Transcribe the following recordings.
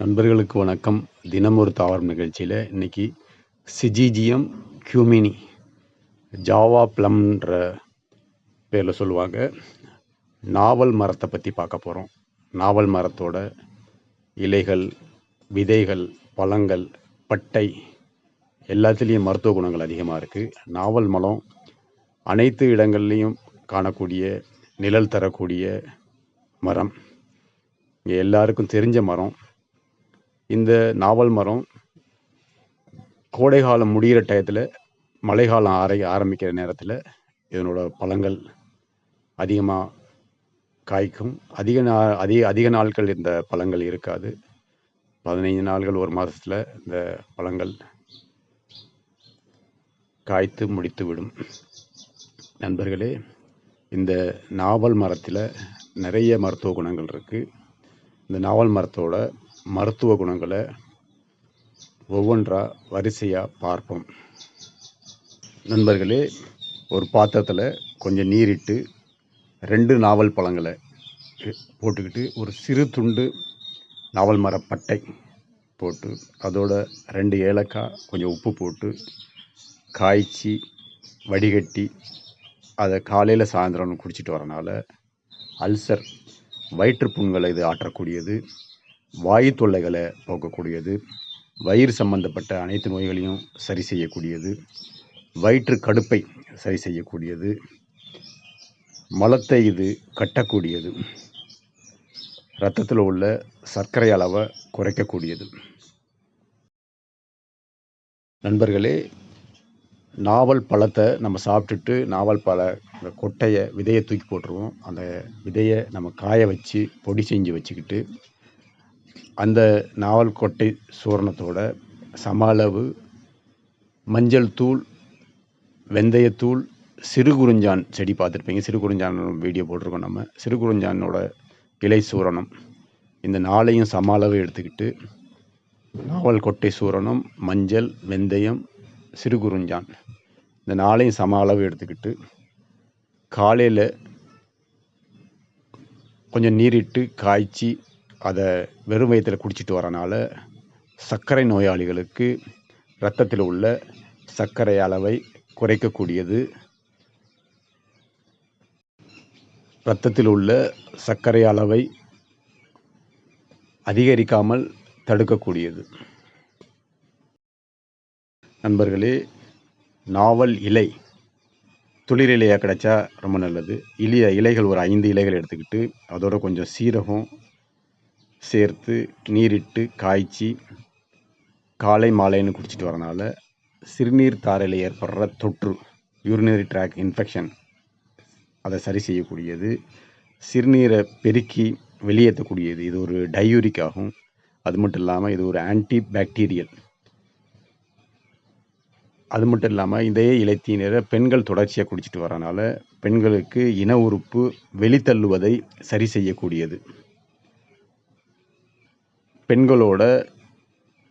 நண்பர்களுக்கு வணக்கம். தினம் ஒரு தாவரம் நிகழ்ச்சியில் இன்னைக்கு சிஜிஜியம் கியூமினி ஜாவா ப்ளம்ன்ற பேரில் சொல்லுவாங்க. நாவல் மரத்தை பற்றி பார்க்க போகிறோம் நாவல் மரத்தோட இலைகள் விதைகள் பழங்கள் பட்டை எல்லாத்துலேயும் மருத்துவ குணங்கள் அதிகமாக இருக்குது நாவல் மரம் அனைத்து இடங்கள்லையும் காணக்கூடிய நிழல் தரக்கூடிய மரம். இங்கே எல்லாருக்கும் தெரிஞ்ச மரம் இந்த நாவல் மரம் கோடை காலம் முடிகிற டயத்தில் மழைக்காலம் ஆரை ஆரம்பிக்கிற நேரத்தில் இதனோட பழங்கள் அதிகமாக காய்க்கும். அதிக நா அதிக அதிக நாட்கள் இந்த பழங்கள் இருக்காது. பதினைஞ்சு நாள்கள் ஒரு மாதத்தில் இந்த பழங்கள் காய்த்து முடித்து விடும் நண்பர்களே இந்த நாவல் மரத்தில் நிறைய மருத்துவ குணங்கள் இருக்குது இந்த நாவல் மரத்தோட மருத்துவ குணங்களை ஒவ்வொன்றா வரிசையாக பார்ப்போம். நண்பர்களே ஒரு பாத்திரத்தில் கொஞ்சம் நீரிட்டு ரெண்டு நாவல் பழங்களை போட்டுக்கிட்டு ஒரு சிறு துண்டு நாவல் மரப்பட்டை போட்டு அதோட ரெண்டு ஏலக்காய் கொஞ்சம் உப்பு போட்டு காய்ச்சி வடிகட்டி அதை காலையில் சாயந்தரம் குடிச்சிட்டு வரனால அல்சர் வயிற்றுப்புண்களை இது ஆற்றக்கூடியது. வாயு தொல்லைகளை போக்கக்கூடியது வயிறு சம்பந்தப்பட்ட அனைத்து நோய்களையும் சரி செய்யக்கூடியது வயிற்று கடுப்பை சரி செய்யக்கூடியது மலத்தை இது கட்டக்கூடியது இரத்தத்தில் உள்ள சர்க்கரை அளவை குறைக்கக்கூடியது. நண்பர்களே நாவல் பழத்தை நம்ம சாப்பிட்டுட்டு நாவல் பழ அந்த கொட்டையை விதையை தூக்கி போட்டுருவோம். அந்த விதையை நம்ம காய வச்சு பொடி செஞ்சு வச்சுக்கிட்டு அந்த நாவல் கொட்டை சூரணத்தோட சம அளவு மஞ்சள் தூள் வெந்தயத்தூள் சிறு குறிஞ்சான் செடி பார்த்துருப்பீங்க. சிறு குறிஞ்சான் வீடியோ போட்டிருக்கோம் நம்ம. சிறு குறிஞ்சானோட இலை சூரணம். இந்த நாளையும் சம அளவு எடுத்துக்கிட்டு நாவல் கொட்டை சூரணம் மஞ்சள் வெந்தயம் சிறு குறிஞ்சான். இந்த நாளையும் சம அளவு எடுத்துக்கிட்டு காலையில் கொஞ்சம் நீரிட்டு காய்ச்சி அதை வெறும் வயத்தில் குடிச்சிட்டு வரனால சர்க்கரை நோயாளிகளுக்கு இரத்தத்தில் உள்ள சர்க்கரை அளவை குறைக்கக்கூடியது. இரத்தத்தில் உள்ள சர்க்கரை அளவை அதிகரிக்காமல் தடுக்கக்கூடியது. நண்பர்களே நாவல் இலை துளிர் இலையாக கிடைச்சா ரொம்ப நல்லது. இலைய இலைகள் ஒரு ஐந்து இலைகள் எடுத்துக்கிட்டு அதோட கொஞ்சம் சீரகம் சேர்த்து நீரிட்டு காய்ச்சி காலை மாலைன்னு குடிச்சிட்டு வரனால சிறுநீர் தாரையில் ஏற்படுற தொற்று யூரினரி ட்ராக் இன்ஃபெக்ஷன் அதை சரி செய்யக்கூடியது. சிறுநீரை பெருக்கி வெளியேற்றக்கூடியது. இது ஒரு டையூரிக் ஆகும். அது மட்டும் இல்லாமல் இது ஒரு ஆன்டி பாக்டீரியல் அது மட்டும் இல்லாமல் இதே இலைத்தீநீரை பெண்கள் தொடர்ச்சியாக குடிச்சிட்டு வரனால பெண்களுக்கு இன உறுப்பு வெளித்தள்ளுவதை சரி செய்யக்கூடியது. பெண்களோட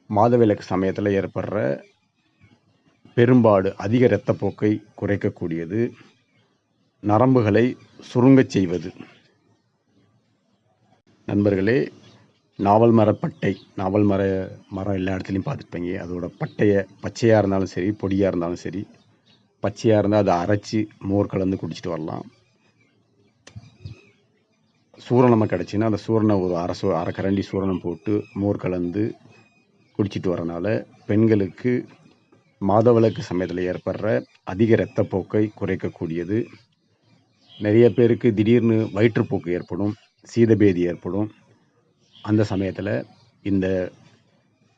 மாதவிலக்கு சமயத்தில் ஏற்படுற பெரும்பாடு அதிக இரத்தப்போக்கை குறைக்கக்கூடியது. நரம்புகளை சுருங்கச் செய்வது. நண்பர்களே நாவல் மர பட்டை நாவல் மர மரம் எல்லா இடத்துலையும் பார்த்துருப்பீங்க. அதோட பட்டையை பச்சையாக இருந்தாலும் சரி பொடியாக இருந்தாலும் சரி பச்சையாக இருந்தால் அதை அரைச்சி மோர் கலந்து குடிச்சிட்டு வரலாம். சூரணமாக கிடச்சின்னா அந்த சூரணம் ஒரு அரை சூ அரை கரண்டி சூரணம் போட்டு மோர் கலந்து குடிச்சிட்டு வரனால பெண்களுக்கு மாதவிளக்கு சமயத்தில் ஏற்படுற அதிக இரத்தப்போக்கை குறைக்கக்கூடியது. நிறைய பேருக்கு திடீர்னு வயிற்றுப்போக்கு ஏற்படும் சீதபேதி ஏற்படும். அந்த சமயத்தில் இந்த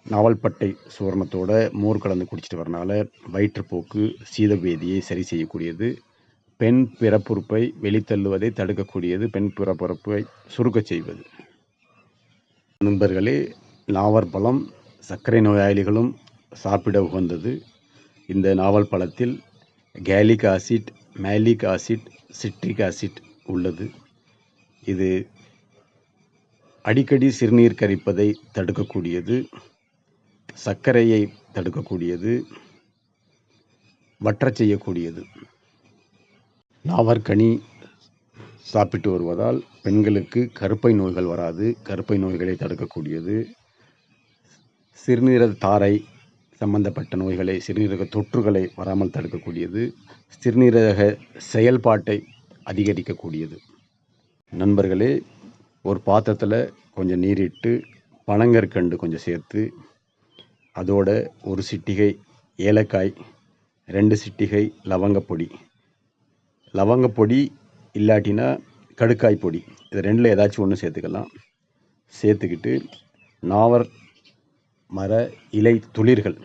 நாவல்பட்டை சூரணத்தோட மோர் கலந்து குடிச்சிட்டு வரனால வயிற்றுப்போக்கு சீதபேதியை சரி செய்யக்கூடியது. பெண் பிறப்புறுப்பை வெளித்தள்ளுவதை தடுக்கக்கூடியது. பெண் பிறப்புறுப்பை சுருக்கச் செய்வது. நண்பர்களே நாவல் பழம் சர்க்கரை நோயாளிகளும் சாப்பிட உகந்தது. இந்த நாவல் பழத்தில் gallic acid malic acid citric acid உள்ளது. இது அடிக்கடி சிறுநீர் கரிப்பதை தடுக்கக்கூடியது. சர்க்கரையை தடுக்கக்கூடியது. வற்றச் செய்யக்கூடியது. நாவற்கனி சாப்பிட்டு வருவதால் பெண்களுக்கு கருப்பை நோய்கள் வராது. கருப்பை நோய்களை தடுக்கக்கூடியது. சிறுநீரக தாரை சம்பந்தப்பட்ட நோய்களை சிறுநீரக தொற்றுகளை வராமல் தடுக்கக்கூடியது. சிறுநீரக செயல்பாட்டை அதிகரிக்கக்கூடியது. நண்பர்களே ஒரு பாத்திரத்தில் கொஞ்சம் நீரிட்டு பனங்கற்கண்டு கொஞ்சம் சேர்த்து அதோட ஒரு சிட்டிகை ஏலக்காய் ரெண்டு சிட்டிகை லவங்கப்பொடி லவங்கப்பொடி இல்லாட்டினா கடுக்காய் பொடி. இது ரெண்டில் ஏதாச்சும் ஒன்று சேர்த்துக்கலாம். சேர்த்துக்கிட்டு நாவர் மர இலை துளிர்கள்.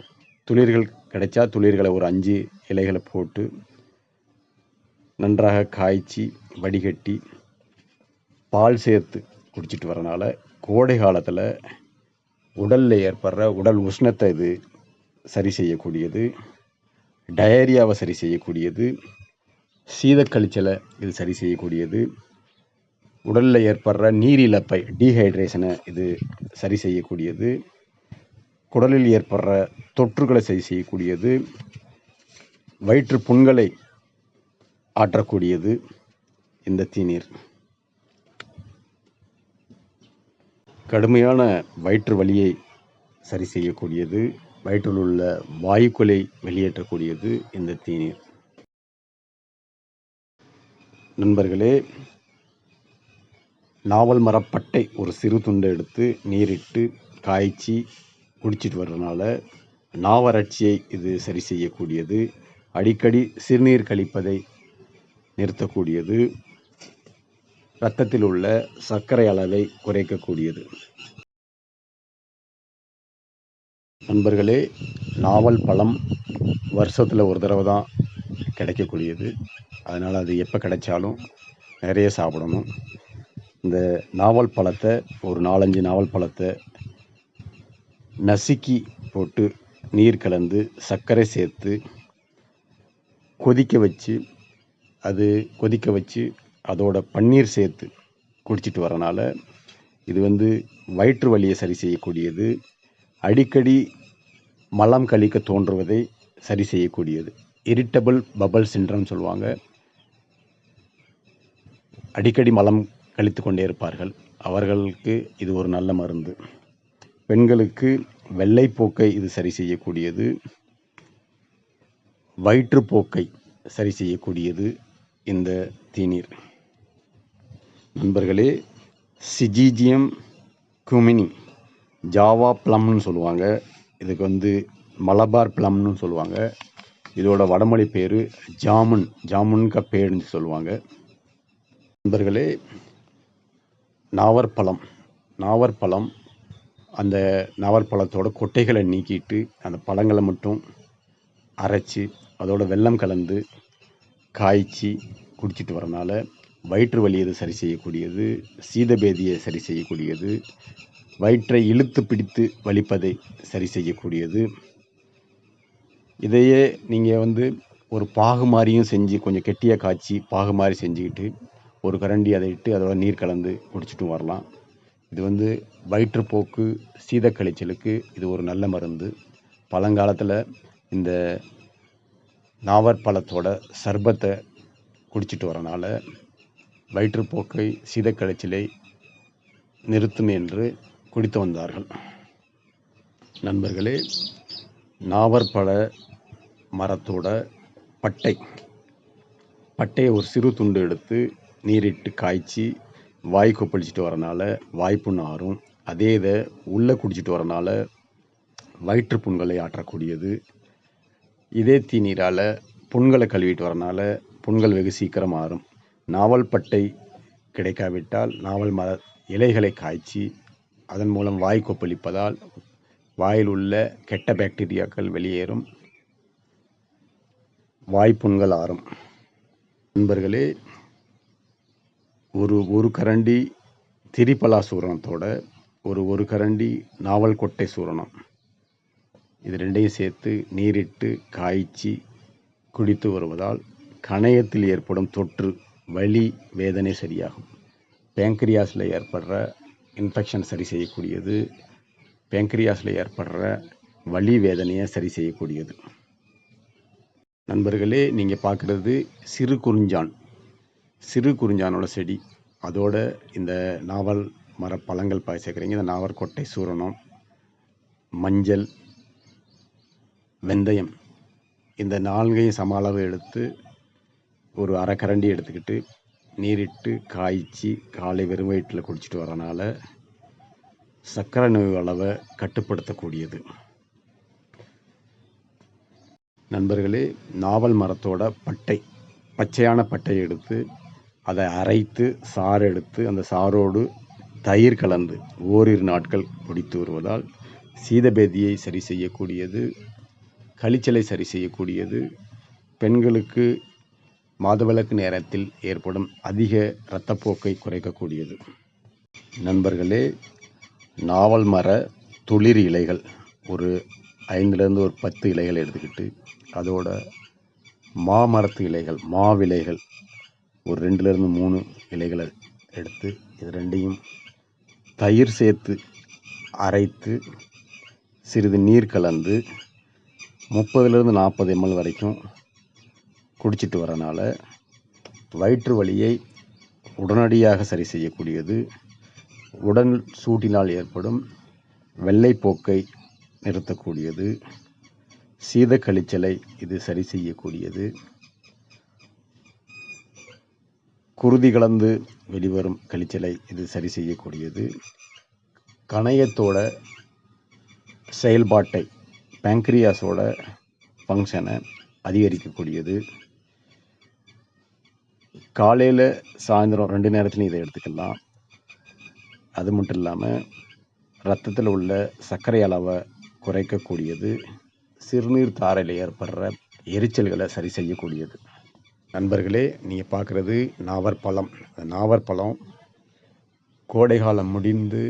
துளிர்கள் கிடைச்சா துளிர்களை ஒரு அஞ்சு இலைகளை போட்டு நன்றாக காய்ச்சி வடிகட்டி பால் சேர்த்து குடிச்சிட்டு வரனால கோடை காலத்தில் உடலில் ஏற்படுற உடல் உஷ்ணத்தை இது சரி செய்யக்கூடியது. டயரியாவை சரி செய்யக்கூடியது. சீதக்கழிச்சலை இது சரி செய்யக்கூடியது. உடலில் ஏற்படுற நீர் இழப்பை டீஹைட்ரேஷனை இது சரி செய்யக்கூடியது. குடலில் ஏற்படுற தொற்றுகளை சரி செய்யக்கூடியது. வயிற்று புண்களை ஆற்றக்கூடியது. இந்த தீநீர். கடுமையான வயிற்று வலியை சரி செய்யக்கூடியது. வயிற்றில் உள்ள வாயுக்களை வெளியேற்றக்கூடியது இந்த தீநீர். நண்பர்களே நாவல் மரப்பட்டை ஒரு சிறு துண்டை எடுத்து நீரிட்டு காய்ச்சி குடிச்சிட்டு வர்றதுனால நாவறட்சியை இது சரி செய்யக்கூடியது. அடிக்கடி சிறுநீர் கழிப்பதை நிறுத்தக்கூடியது. இரத்தத்தில் உள்ள சர்க்கரை அளவை குறைக்கக்கூடியது. நண்பர்களே நாவல் பழம் வருஷத்தில் ஒரு தடவை தான் கிடைக்கக்கூடியது. அதனால் அது எப்போ கிடைச்சாலும் நிறைய சாப்பிடணும். இந்த நாவல் பழத்தை ஒரு நாலஞ்சு நாவல் பழத்தை நசுக்கி போட்டு நீர் கலந்து சர்க்கரை சேர்த்து கொதிக்க வச்சு அது கொதிக்க வச்சு அதோட பன்னீர் சேர்த்து குடிச்சிட்டு வரனால இது வந்து வயிற்று வலியை சரி செய்யக்கூடியது. அடிக்கடி மலம் கழிக்க தோன்றுவதை சரி செய்யக்கூடியது. இரிட்டபிள் பபல் சின்ரம் சொல்லுவாங்க. அடிக்கடி மலம் கழித்து கொண்டே இருப்பார்கள். அவர்களுக்கு இது ஒரு நல்ல மருந்து. பெண்களுக்கு வெள்ளைப்போக்கை இது சரி செய்யக்கூடியது. வயிற்றுப்போக்கை சரி செய்யக்கூடியது இந்த தீநீர். நண்பர்களே சிஜிஜியம் குமினி ஜாவா ப்ளம்னு சொல்லுவாங்க. இதுக்கு வந்து மலபார் ப்ளம்னு சொல்லுவாங்க. இதோட வடமொழி பேர் ஜாமுன் ஜாமுன் பேடுன்னு சொல்லுவாங்க. நண்பர்களே நாவற்பழம் நாவற்பழம் அந்த நாவற்பழத்தோட கொட்டைகளை நீக்கிட்டு அந்த பழங்களை மட்டும் அரைச்சி அதோட வெள்ளம் கலந்து காய்ச்சி குடிச்சிட்டு வரனால வயிற்று வலி சரி செய்யக்கூடியது சீதபேதியை சரி செய்யக்கூடியது வயிற்றை இழுத்து பிடித்து வலிப்பதை சரி செய்யக்கூடியது. இதையே நீங்கள் வந்து ஒரு பாகு மாதிரியும் செஞ்சு கொஞ்சம் கெட்டியாக காய்ச்சி பாகு மாதிரி செஞ்சுக்கிட்டு ஒரு கரண்டி அதை இட்டு அதோட நீர் கலந்து குடிச்சிட்டும் வரலாம். இது வந்து வயிற்றுப்போக்கு சீதக்கழிச்சலுக்கு இது ஒரு நல்ல மருந்து. பழங்காலத்தில் இந்த நாவற்பழத்தோட சர்பத்தை குடிச்சிட்டு வரனால வயிற்றுப்போக்கை சீதக்கழிச்சலை நிறுத்தும் என்று குடித்து வந்தார்கள். நண்பர்களே நாவற்பழ மரத்தோட பட்டை. பட்டையை ஒரு சிறு துண்டு எடுத்து நீரிட்டு காய்ச்சி வாய் கொப்பளிச்சிட்டு வரனால வாய்ப்புண் ஆறும். அதே இதை உள்ளே குடிச்சிட்டு வரனால வயிற்று புண்களை ஆற்றக்கூடியது. இதே தீநீரால் புண்களை கழுவிட்டு வரனால புண்கள் வெகு சீக்கிரம் ஆறும். நாவல் பட்டை கிடைக்காவிட்டால் நாவல் மர இலைகளை காய்ச்சி அதன் மூலம் வாய் கொப்பளிப்பதால் வாயில் உள்ள கெட்ட பாக்டீரியாக்கள் வெளியேறும். வாய்ப்புண்கள் ஆறும். நண்பர்களே ஒரு ஒரு கரண்டி திரிபலா சூரணத்தோட ஒரு ஒரு கரண்டி நாவல் கொட்டை சூரணம். இது ரெண்டையும் சேர்த்து நீரிட்டு காய்ச்சி குடித்து வருவதால் கணையத்தில் ஏற்படும் தொற்று வலி வேதனை சரியாகும். பேங்க்ரியாஸில் ஏற்படுற இன்ஃபெக்ஷன் சரி செய்யக்கூடியது பேங்க்ரியாஸில் ஏற்படுற வலி வேதனையை சரி செய்யக்கூடியது. நண்பர்களே நீங்கள் பார்க்குறது சிறு குறிஞ்சான். சிறு குறிஞ்சானோட செடி. அதோட இந்த நாவல் மர பழங்கள் பாய் சேர்க்குறீங்க இந்த நாவல் கொட்டை சூரணம் மஞ்சள் வெந்தயம். இந்த நான்கையும் சம அளவு எடுத்து ஒரு அரை கரண்டி எடுத்துக்கிட்டு நீரிட்டு காய்ச்சி காலை வெறும் வயிற்றில் குடிச்சிட்டு வரனால சர்க்கரை நோய் அளவை கட்டுப்படுத்தக்கூடியது. நண்பர்களே நாவல் மரத்தோட பட்டை பச்சையான பட்டையை எடுத்து அதை அரைத்து சாறு எடுத்து அந்த சாரோடு தயிர் கலந்து ஓரிரு நாட்கள் குடித்து வருவதால் சீதபேதியை சரி செய்யக்கூடியது கழிச்சலை சரி செய்யக்கூடியது பெண்களுக்கு மாதவிலக்கு நேரத்தில் ஏற்படும் அதிக இரத்தப்போக்கை குறைக்கக்கூடியது. நண்பர்களே நாவல் மர துளிர் இலைகள் ஒரு ஐந்துலேருந்து ஒரு பத்து இலைகள் எடுத்துக்கிட்டு அதோட மாமரத்து இலைகள் மாவிலைகள். ஒரு ரெண்டுலேருந்து மூணு இலைகளை எடுத்து இது ரெண்டையும் தயிர் சேர்த்து அரைத்து சிறிது நீர் கலந்து முப்பதுலேருந்து நாற்பது எம்எல் வரைக்கும் குடிச்சிட்டு வரனால வயிற்று வலியை உடனடியாக சரி செய்யக்கூடியது. உடல் சூட்டினால் ஏற்படும் வெள்ளைப்போக்கை நிறுத்தக்கூடியது. சீத கழிச்சலை இது சரி செய்யக்கூடியது. குருதி கலந்து வெளிவரும் கழிச்சலை இது சரி செய்யக்கூடியது. கணையத்தோட செயல்பாட்டை பேங்க்ரியாஸோட ஃபங்க்ஷனை அதிகரிக்கக்கூடியது. காலையில் சாயந்தரம் ரெண்டு நேரத்துலையும் இதை எடுத்துக்கலாம். அது மட்டும் இல்லாமல் ரத்தத்தில் உள்ள சர்க்கரை அளவை குறைக்கக்கூடியது. சிறுநீர் தாரையில் ஏற்படுற எரிச்சல்களை சரி செய்யக்கூடியது. நண்பர்களே நீங்கள் பார்க்குறது நாவற்பழம். நாவற்பழம் கோடைகாலம் முடிந்து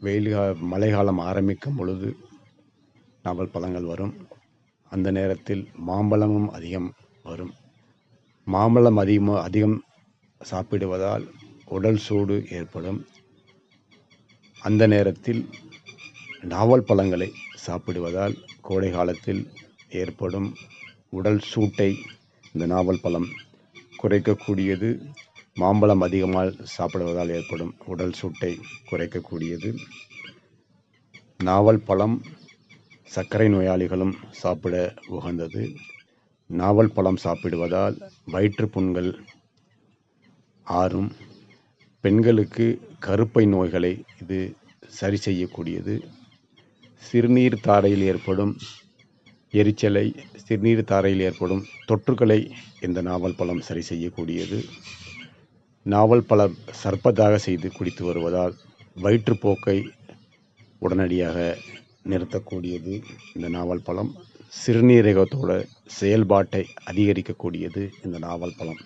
வெயில் கா மழை காலம் ஆரம்பிக்கும் பொழுது நாவல் பழங்கள் வரும். அந்த நேரத்தில் மாம்பழமும் அதிகம் வரும். மாம்பழம் அதிகமாக அதிகம் சாப்பிடுவதால் உடல் சூடு ஏற்படும். அந்த நேரத்தில் நாவல் பழங்களை சாப்பிடுவதால் கோடை காலத்தில் ஏற்படும் உடல் சூட்டை இந்த நாவல் பழம் குறைக்கக்கூடியது. மாம்பழம் அதிகமாக சாப்பிடுவதால் ஏற்படும் உடல் சூட்டை குறைக்கக்கூடியது. நாவல் பழம் சர்க்கரை நோயாளிகளும் சாப்பிட உகந்தது. நாவல் பழம் சாப்பிடுவதால் வயிற்றுப்புண்கள் ஆறும். பெண்களுக்கு கருப்பை நோய்களை இது சரி செய்யக்கூடியது. சிறுநீர் தாரையில் ஏற்படும் எரிச்சலை சிறுநீர் தாரையில் ஏற்படும் தொற்றுகளை இந்த நாவல் பழம் சரி செய்யக்கூடியது. நாவல் பழம் சர்ப்பதாக செய்து குடித்து வருவதால் வயிற்றுப்போக்கை உடனடியாக நிறுத்தக்கூடியது இந்த நாவல் பழம். சிறுநீரகத்தோட செயல்பாட்டை அதிகரிக்கக்கூடியது இந்த நாவல் பழம்.